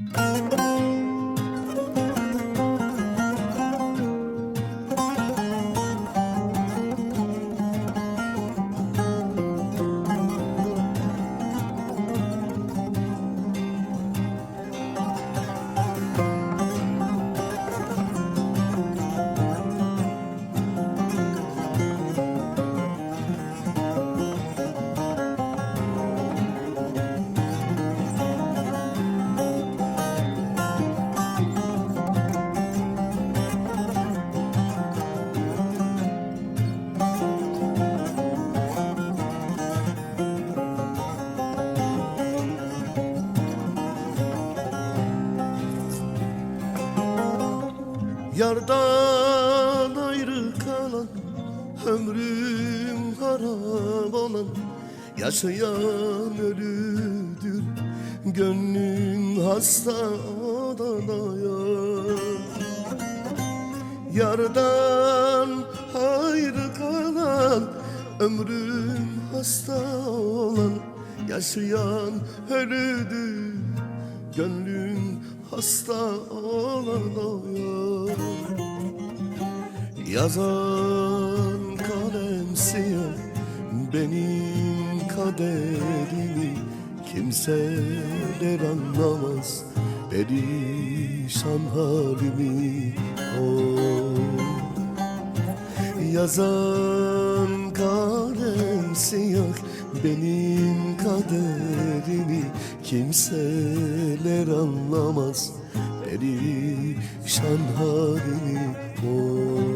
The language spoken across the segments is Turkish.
Música Yardan ayrı kalan Ömrüm harap olan Yaşayan ölüdür Gönlüm hasta odaya Yardan ayrı kalan Ömrüm hasta olan Yaşayan ölüdür Gönlüm hasta olan o ya Yazan kalem siyah Benim kaderimi Kimseler anlamaz Perişan halimi oh. Yazan siyah Benim kaderimi Kimseler anlamaz Perişan halimi oh.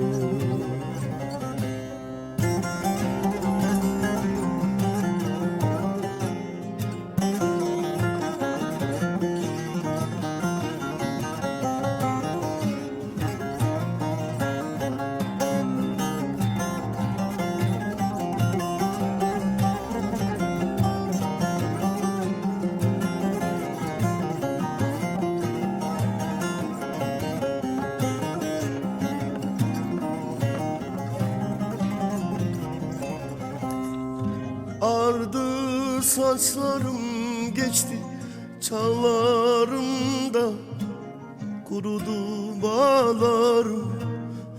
Saçlarım geçti çalarımda Kurudu bağlarım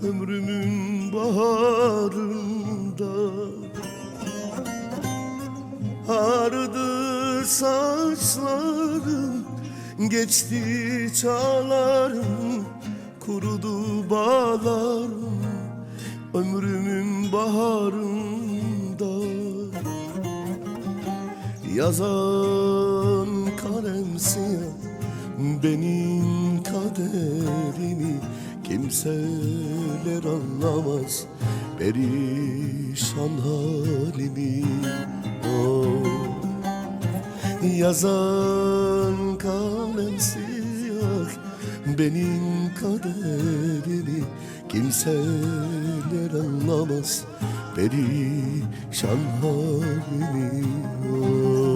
ömrümün baharında. Ardı saçlarım geçti çağlarım Kurudu bağlarım ömrümün baharında Yazan kalem siyah benim kaderimi Kimseler anlamaz perişan halimi oh. Yazan kalem siyah benim kaderimi Kimseler anlamaz perişan halimi oh.